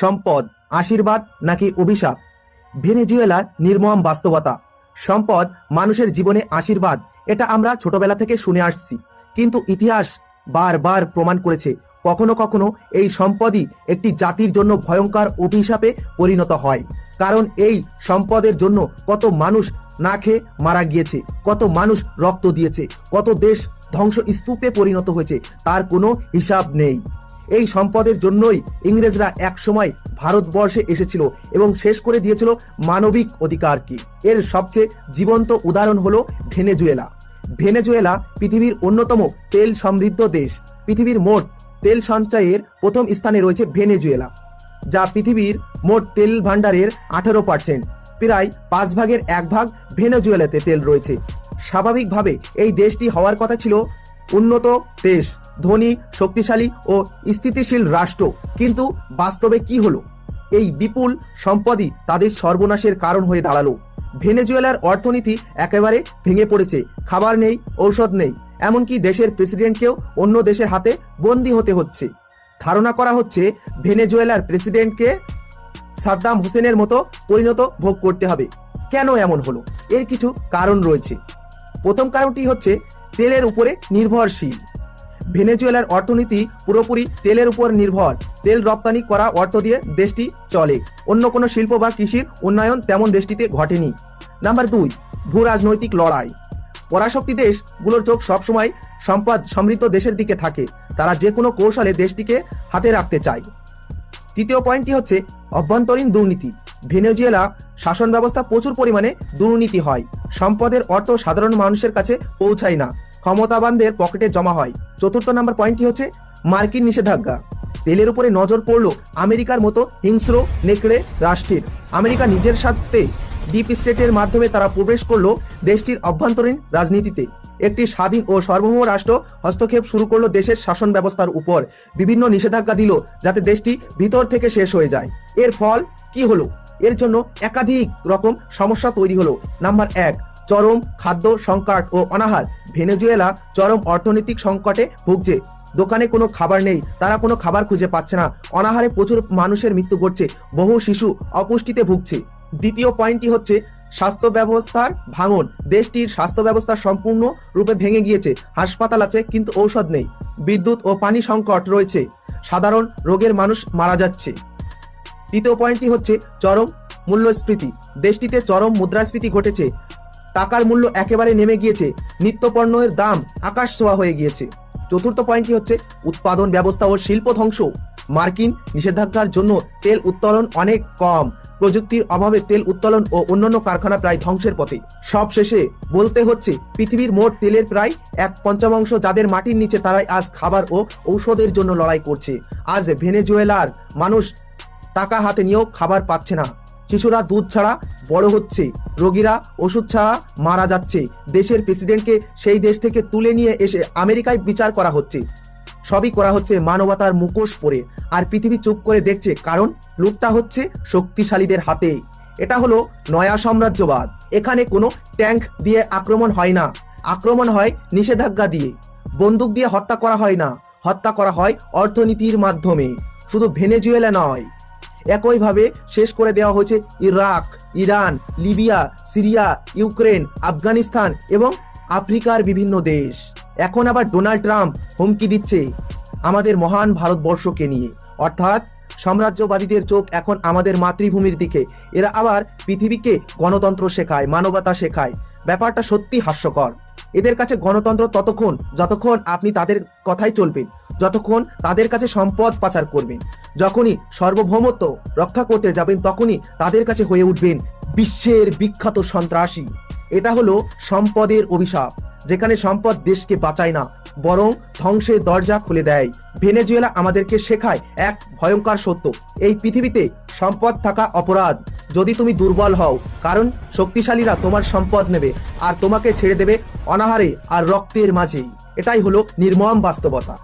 সম্পদ, আশীর্বাদ নাকি অভিশাপ? ভেনেজুয়েলার নির্মম বাস্তবতা। সম্পদ মানুষের জীবনে আশীর্বাদ, এটা আমরা ছোটবেলা থেকে শুনে আসছি। কিন্তু ইতিহাস বারবার প্রমাণ করেছে, কখনো কখনো এই সম্পদই একটি জাতির জন্য ভয়ঙ্কর অভিশাপে পরিণত হয়। কারণ এই সম্পদের জন্য কত মানুষ না খেয়ে মারা গিয়েছে, কত মানুষ রক্ত দিয়েছে, কত দেশ ধ্বংস স্তূপে পরিণত হয়েছে, তার কোনো হিসাব নেই। এই সম্পদের জন্যই ইংরেজরা একসময় ভারতবর্ষে এসেছিল এবং শেষ করে দিয়েছিল মানবিক অধিকারকে এর সবচেয়ে জীবন্ত উদাহরণ হলো ভেনেজুয়েলা। ভেনেজুয়েলা পৃথিবীর অন্যতম তেল সমৃদ্ধ দেশ। পৃথিবীর মোট তেল সঞ্চয়ের প্রথম স্থানে রয়েছে ভেনেজুয়েলা, যা পৃথিবীর মোট তেল ভাণ্ডারের আঠারো পার্সেন্ট প্রায় পাঁচ ভাগের এক ভাগ ভেনেজুয়েলাতে তেল রয়েছে। স্বাভাবিকভাবে এই দেশটি হওয়ার কথা ছিল উন্নত, দেশ, ধনী, শক্তিশালী ও স্থিতিশীল রাষ্ট্র। কিন্তু বাস্তবে কি হলো? এই বিপুল সম্পদই তাদের সর্বনাশের কারণ হয়ে দাঁড়াল। ভেনেজুয়েলার অর্থনীতি একেবারে ভেঙে পড়েছে। খাবার নেই, ঔষধ নেই। এমনকি দেশের প্রেসিডেন্টকেও অন্য দেশের হাতে বন্দী হতে হচ্ছে। ধারণা করা হচ্ছে, ভেনেজুয়েলার প্রেসিডেন্টকে সাদ্দাম হোসেনের মতো পরিণত ভোগ করতে হবে। কেন এমন হলো? এর কিছু কারণ রয়েছে। প্রথম কারণটি হচ্ছে তেলের উপরে নির্ভরশীল। ভেনেজুয়েলার অর্থনীতি পুরোপুরি তেলের উপর নির্ভর। তেল রপ্তানি করা অর্থ দিয়ে দেশটি চলে। অন্য কোনো শিল্প বা কৃষির উন্নয়ন তেমন দেশটিতে ঘটেনি। নাম্বার দুই ভূ রাজনৈতিক লড়াই। পরাশক্তি দেশগুলোর চোখ সবসময় সম্পদ সমৃদ্ধ দেশের দিকে থাকে। তারা যে কোনো কৌশলে দেশটিকে হাতে রাখতে চায়। তৃতীয় পয়েন্টটি হচ্ছে অভ্যন্তরীণ দুর্নীতি। ভেনেজুয়েলা শাসন ব্যবস্থা প্রচুর পরিমাণে দুর্নীতি হয়। সম্পদের অর্থ সাধারণ মানুষের কাছে পৌঁছায় না। ক্ষমতাবানদের পকেটে জমা হয়। চতুর্থ নাম্বার পয়েন্টটি হচ্ছে মার্কিন নিষেধাজ্ঞা। তেলের উপরে নজর পড়ল আমেরিকার মতো হিংস্র, নেকড়ে, রাষ্ট্রের। আমেরিকা নিজের সাথে ডিপ স্টেটের মাধ্যমে তারা প্রবেশ করল দেশটির অভ্যন্তরীণ রাজনীতিতে। একটি স্বাধীন ও সার্বভৌম রাষ্ট্র হস্তক্ষেপ শুরু করল দেশের শাসন ব্যবস্থার উপর। বিভিন্ন নিষেধাজ্ঞা দিল যাতে দেশটি ভিতর থেকে শেষ হয়ে যায়। এর ফল কি হলো? এর জন্য একাধিক রকম সমস্যা তৈরি হলো। নাম্বার এক চরম খাদ্য সংকট ও অনাহার। ভেনেজুয়েলা চরম অর্থনৈতিক সংকটে ভুগছে। দোকানে কোনো খাবার নেই, তারা কোনো খাবার খুঁজে পাচ্ছে না। অনাহারে প্রচুর মানুষের মৃত্যু ঘটছে, বহু শিশু অপুষ্টিতে ভুগছে। দ্বিতীয় পয়েন্টটি হচ্ছে স্বাস্থ্য ব্যবস্থার ভাঙন। দেশটির স্বাস্থ্য ব্যবস্থা সম্পূর্ণ রূপে ভেঙে গিয়েছে। হাসপাতাল আছে, কিন্তু ঔষধ নেই। বিদ্যুৎ ও পানি সংকট রয়েছে। সাধারণ রোগের মানুষ মারা যাচ্ছে। তৃতীয় পয়েন্টটি হচ্ছে চরম মূল্যস্ফীতি। দেশটিতে চরম মুদ্রাস্ফীতি ঘটেছে। টাকার মূল্য একেবারে নেমে গিয়েছে। নিত্যপণ্যের দাম আকাশ ছোঁয়া হয়ে গিয়েছে। চতুর্থ পয়েন্টটি হচ্ছে উৎপাদন ব্যবস্থা ও শিল্প ধ্বংস। মার্কিন নিষেধাজ্ঞার জন্য তেল উত্তোলন অনেক কম। প্রযুক্তির অভাবে তেল উত্তোলন ও অন্যান্য কারখানা প্রায় ধ্বংসের পথে। সব শেষে বলতে হচ্ছে, পৃথিবীর মোট তেলের প্রায় এক পঞ্চমাংশ যাদের মাটির নিচে তারাই আজ খাবার ও ঔষধের জন্য লড়াই করছে। আজ ভেনেজুয়েলার মানুষ টাকা হাতে নিয়েও খাবার পাচ্ছে না। শিশুরা দুধ ছাড়া বড় হচ্ছে, রোগীরা ওষুধ ছাড়া মারা যাচ্ছে। দেশের প্রেসিডেন্টকে সেই দেশ থেকে তুলে নিয়ে এসে আমেরিকায় বিচার করা হচ্ছে। সবই করা হচ্ছে মানবতার মুখোশ পরে, আর পৃথিবী চুপ করে দেখছে, কারণ লুটটা হচ্ছে শক্তিশালীদের হাতে। এটা হলো নয়া সাম্রাজ্যবাদ। এখানে কোনো ট্যাঙ্ক দিয়ে আক্রমণ হয় না। আক্রমণ হয় নিষেধাজ্ঞা দিয়ে। বন্দুক দিয়ে হত্যা করা হয় না। হত্যা করা হয় অর্থনীতির মাধ্যমে। শুধু ভেনেজুয়েলা নয়। একইভাবে শেষ করে দেওয়া হয়েছে Iraq, Iran, Libya, Syria, Ukraine, Afghanistan এবং আফ্রিকার বিভিন্ন দেশ। এখন আবার ডোনাল্ড ট্রাম্প হুমকি দিচ্ছে আমাদের মহান ভারতবর্ষকে নিয়ে। অর্থাৎ সাম্রাজ্যবাদীদের চোখ এখন আমাদের মাতৃভূমির দিকে। এরা আবার পৃথিবীকে গণতন্ত্র শেখায়, মানবতা শেখায়। ব্যাপারটা সত্যি হাস্যকর। এদের কাছে গণতন্ত্র ততক্ষণ, যতক্ষণ আপনি তাদের কথাই চলবেন। যতক্ষণ তাদের কাছে সম্পদ পাচার করবেন, যখনই সার্বভৌমত্ব রক্ষা করতে যাবেন, তখনই তাদের কাছে হয়ে উঠবেন বিশ্বের বিখ্যাত সন্ত্রাসী। এটা হলো সম্পদের অভিশাপ, যেখানে সম্পদ দেশকে বাঁচায় না, বরং ধ্বংসের দরজা খুলে দেয়। ভেনেজুয়েলা আমাদেরকে শেখায় এক ভয়ঙ্কর সত্য, এই পৃথিবীতে সম্পদ থাকা অপরাধ। যদি তুমি দুর্বল হও, কারণ শক্তিশালীরা তোমার সম্পদ নেবে আর তোমাকে ছেড়ে দেবে অনাহারে আর রক্তের মাঝেই। এটাই হলো নির্মম বাস্তবতা।